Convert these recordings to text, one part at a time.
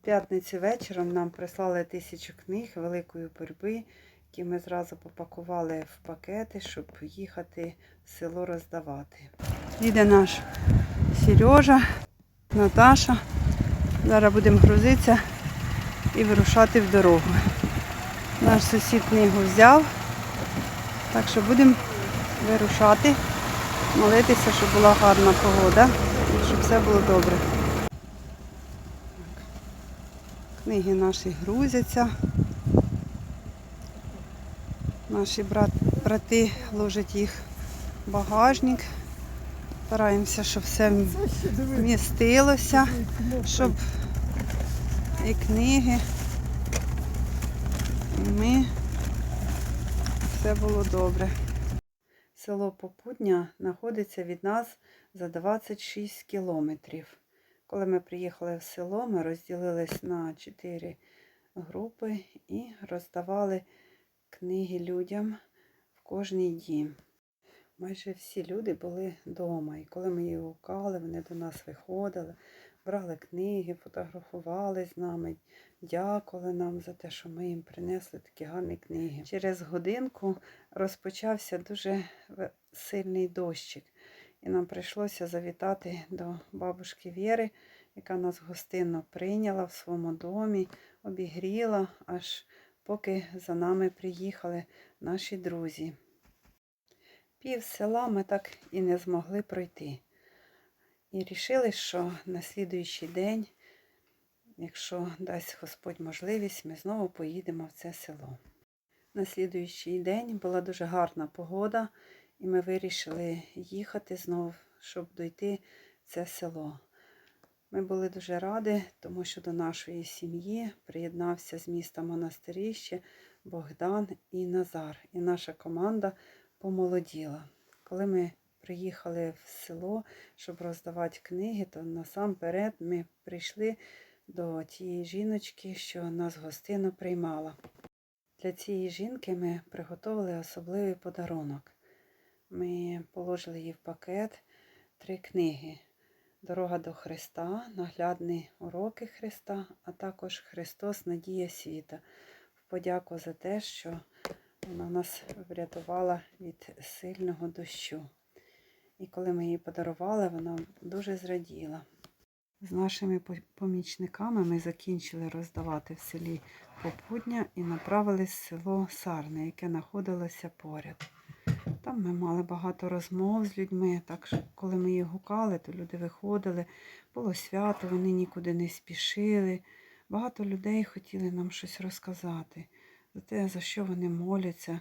В п'ятницю вечором нам прислали тисячу книг великої боротьби, які ми зразу попакували в пакети, щоб їхати в село роздавати. Їде наш Сережа, Наташа. Зараз будемо грузитися і вирушати в дорогу. Наш сусід книгу взяв, так що будемо вирушати, молитися, щоб була гарна погода, щоб все було добре. Книги наші грузяться. Наші брат, брати ложать їх в багажник. Стараємося, щоб все вмістилося, щоб і книги, і ми все було добре. Село Попутня знаходиться від нас за 26 кілометрів. Коли ми приїхали в село, ми розділились на 4 групи і роздавали книги людям в кожній дім. Майже всі люди були вдома. І коли ми їх гукали, вони до нас виходили, брали книги, фотографували з нами, дякували нам за те, що ми їм принесли такі гарні книги. Через годинку розпочався дуже сильний дощик. І нам прийшлося завітати до бабушки Вєри, яка нас гостинно прийняла в своєму домі, обігріла, аж поки за нами приїхали наші друзі. Пів села ми так і не змогли пройти. І рішили, що на слідуючий день, якщо дасть Господь можливість, ми знову поїдемо в це село. На слідуючий день була дуже гарна погода, і ми вирішили їхати знову, щоб дойти в це село. Ми були дуже раді, тому що до нашої сім'ї приєднався з міста Монастиріще Богдан і Назар. І наша команда помолоділа. Коли ми приїхали в село, щоб роздавати книги, то насамперед ми прийшли до тієї жіночки, що нас гостину приймала. Для цієї жінки ми приготували особливий подарунок. Ми положили їй в пакет три книги: Дорога до Христа, наглядні уроки Христа, а також Христос Надія світа. В подяку за те, що вона нас врятувала від сильного дощу. І коли ми її подарували, вона дуже зраділа. З нашими помічниками ми закінчили роздавати в селі Попутня і направились в село Сарне, яке знаходилося поряд. Там ми мали багато розмов з людьми, так що коли ми їх гукали, то люди виходили, було свято, вони нікуди не спішили. Багато людей хотіли нам щось розказати за те, за що вони моляться,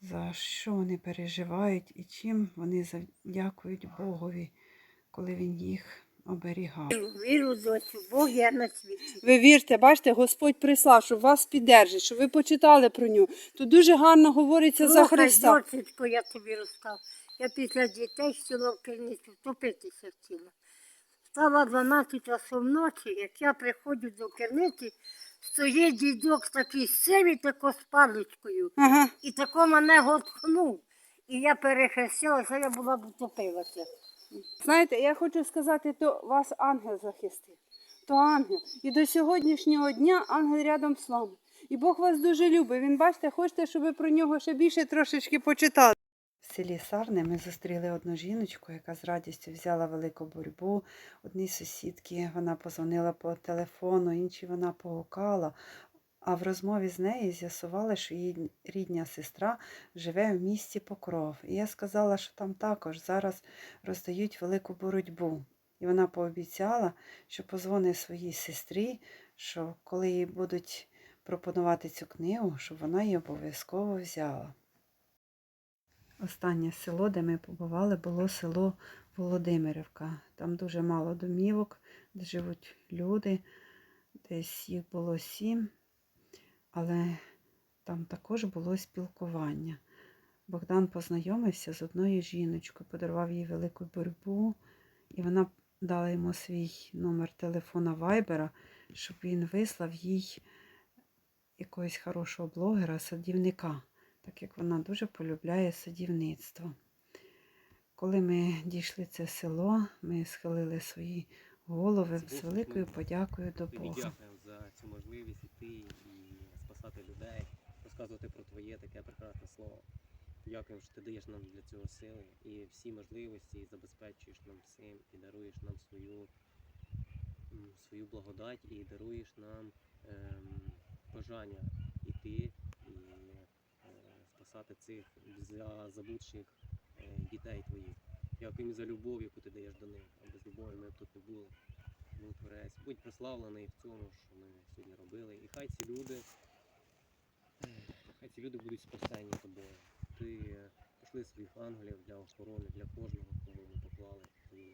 за що вони переживають і чим вони дякують Богові, коли Він їх оберігав. Віру, доцю, Бог є на світі. Ви вірте, бачите, Господь прислав, щоб вас піддержить, щоб ви почитали про нього. Тут дуже гарно говориться за Слухай, Христа. дочечко, я тобі розказав. Я після дітей хотіла в криницю втопитися хотіла. Стала 12 часов ночі, як я приходжу до керниці, стоїть дідок такий сивий, тако з паличкою. Ага. І тако мене готкнув. І я перехрестилася, я була б утопилася. Знаєте, я хочу сказати, то вас ангел захистив. То ангел. І до сьогоднішнього дня ангел рядом з вами. І Бог вас дуже любить. Він бачите, хочете, щоб ви про нього ще більше трошечки почитали. В селі Сарне ми зустріли одну жіночку, яка з радістю взяла велику боротьбу. Одній сусідки вона позвонила по телефону, іншій вона погукала. А в розмові з нею з'ясували, що її рідня сестра живе в місті Покров. І я сказала, що там також зараз роздають велику боротьбу. І вона пообіцяла, що позвонить своїй сестрі, що коли їй будуть пропонувати цю книгу, щоб вона її обов'язково взяла. Останнє село, де ми побували, було село Володимирівка. Там дуже мало домівок, де живуть люди. Десь їх було сім, але там також було спілкування. Богдан познайомився з одною жіночкою, подарував їй велику боротьбу, і вона дала йому свій номер телефона Вайбера, щоб він вислав їй якогось хорошого блогера, садівника так як вона дуже полюбляє садівництво. Коли ми дійшли це село, ми схилили свої голови з великою подякою до Бога. за цю можливість іти і спасати людей, розказувати про твоє таке прекрасне слово. Дякуємо, що ти даєш нам для цього сили і всі можливості, і забезпечуєш нам всім, і даруєш нам свою, свою благодать, і даруєш нам ем, бажання йти і е, спасати цих за забутших е, дітей твоїх. Дякуємо за любов, яку ти даєш до них. А без любові ми б тут не були. Будь прославлений в цьому, що ми сьогодні робили. І хай ці люди, ці люди будуть спасені тобою. Ти пішли своїх ангелів для охорони, для кожного, кому ми поклали. І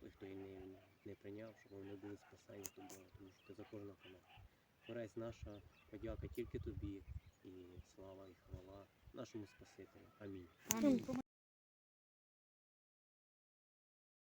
той, хто її не, не прийняв, щоб вони були спасені тобою, тому що ти за кожного помер. Хорець наша подяка тільки тобі, і слава і хвала нашому Спасителю. Амінь. Амінь.